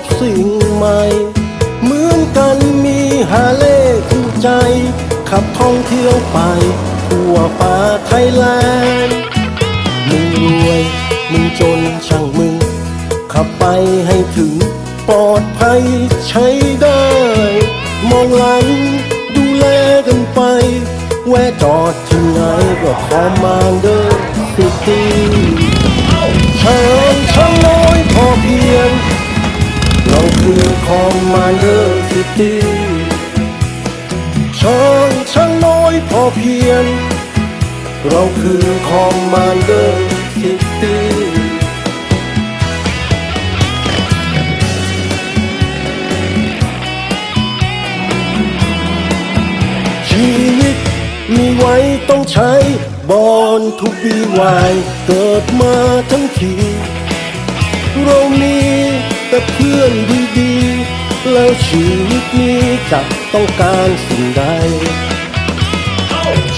บสิ่งใหม่ เหมือนกันมีหาเล่คู่ใจ ขับท่องเที่ยวไป ทั่วฟ้าไทยแลนด์มึงรวยมึงจนช่างมึง ขับไปให้ถึงปลอดภัยใช้ได้ มองหลังดูแลกันไป แวะจอดที่ไหนก็คอมมานเดอร์ซิตี้ช่าง อร์ซิตี้ชีวิตมีไว้ต้องใช้บอลทุกปีวายเกิดมาทั้งที เรามีแต่เพื่อนดีๆ แล้วชีวิตนี้จะต้องการสิ่งใด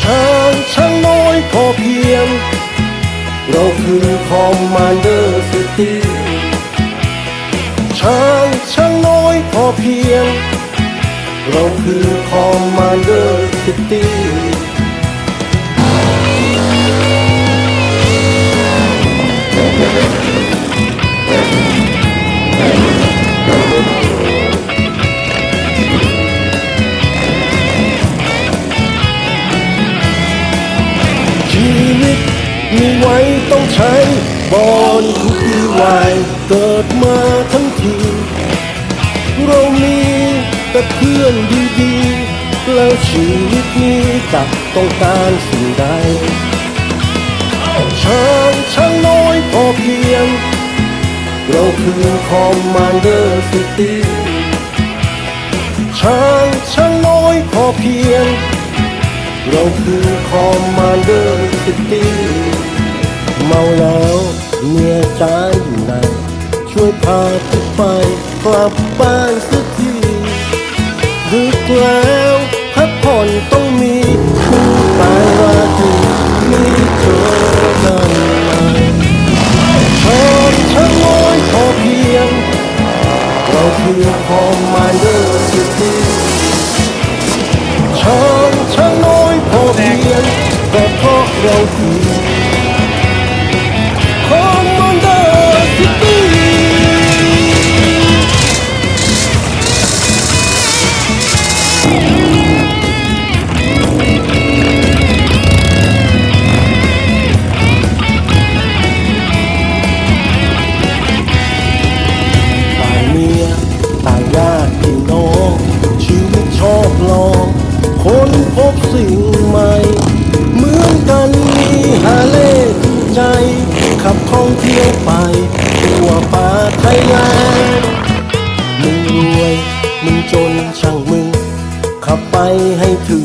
ช่างช่างน้อยพอเพียง เราคือคอมมานเดอร์สิตี้ช่างช่างน้อยพอเพียง เราคือคอมมานเดอร์สิตี้ บอลทุกปีวายเกิดมาทั้งที เรามีแต่เพื่อนดีๆ แล้วชีวิตนี้จะต้องการสิ่งใดช่างช่างน้อยพอเพียง เราคือคอมมานเดอร์ซิตี้ช่างช่างน้อยพอเพียง เราคือคอมมานเดอร์ซิตี้เมาแล้ว เมียจ้าอยู่ไหนช่วยพาพี่ไปกลับบ้านสักทีดึกแล้วพักผ่อนต้องมีคู่ตายราตรีมีเธอกันไหมชอบช่างน้อยพอเพียง เราคือคอมาเดอร์ซิตี้ช่างช่างน้อยพอเพียงก็เพราะเราคือค สิ่งใหม่ เหมือนกันมีหาเล่ใจ ขับท่องเที่ยวไป ทั่วป่าไทยแลนด์มึงรวยมึงจนช่างมึง ขับไปให้ถึง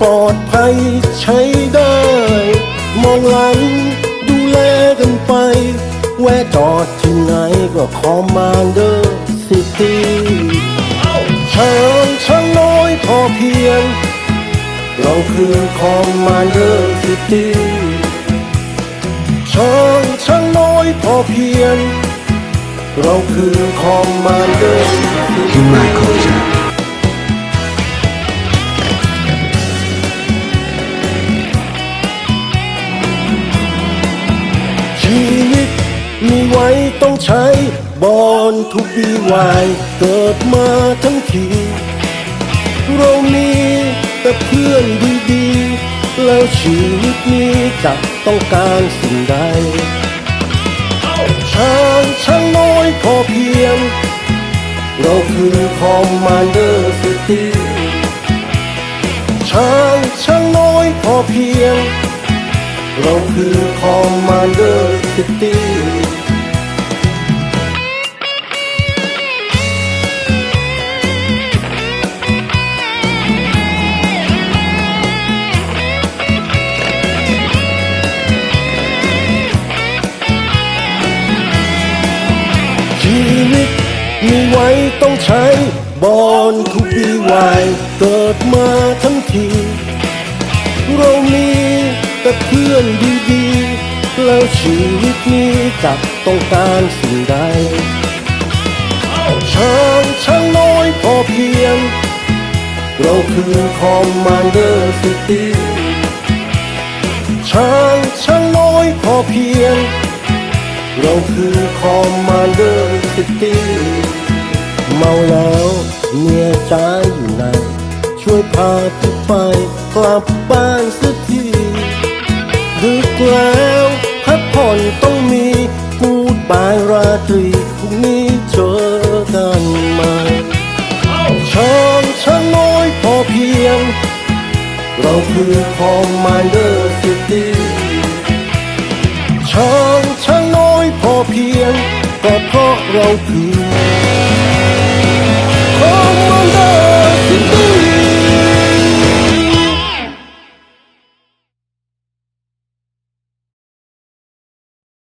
ปลอดภัยใช้ได้ มองหลังดูแลกันไป แวะจอดที่ไหนก็คอมมานเดอร์ซิตี้ เราคือคอมมานเดอร์ซิตี้ช่างช่างน้อยพอเพียงเราคือคอมมานเดอร์ซิตี้ Human culture. ชีวิตมีไว้ต้องใช้บอลทุกปีวายเกิดมาทั้งที เรามี แต่เพื่อนดีๆ แล้วชีวิตนี้จะต้องการสิ่งใดช่างช่างน้อยพอเพียง เราคือคอมมานเดอร์ซิตี้ช่างช่างน้อยพอเพียง เราคือคอมมานเดอร์ซิตี้ มีไว้ต้องใช้บอลทุกปีวายเกิดมาทั้งที เรามีแต่เพื่อนดีๆ แล้วชีวิตนี้จะต้องการสิ่งใดช้างช้างน้อยพอเพียง เราคือคอมมานเดอร์ซิตี้ช้างช้างน้อยพอเพียง เราคือคอมมานเดอร์ซิตี้ เมาแล้ว เมียจ้าอยู่ไหน ช่วยพาพี่ไปกลับบ้านสักทีดึกแล้วพักผ่อนต้องมีพูดบายราตรีพรุ่งนี้เจอกันใหม่ช้างช้างน้อยพอเพียง เราคือคอมมานเดอร์ซิตี้ช้างช้างน้อยพอเพียงก็เพราะเราคือ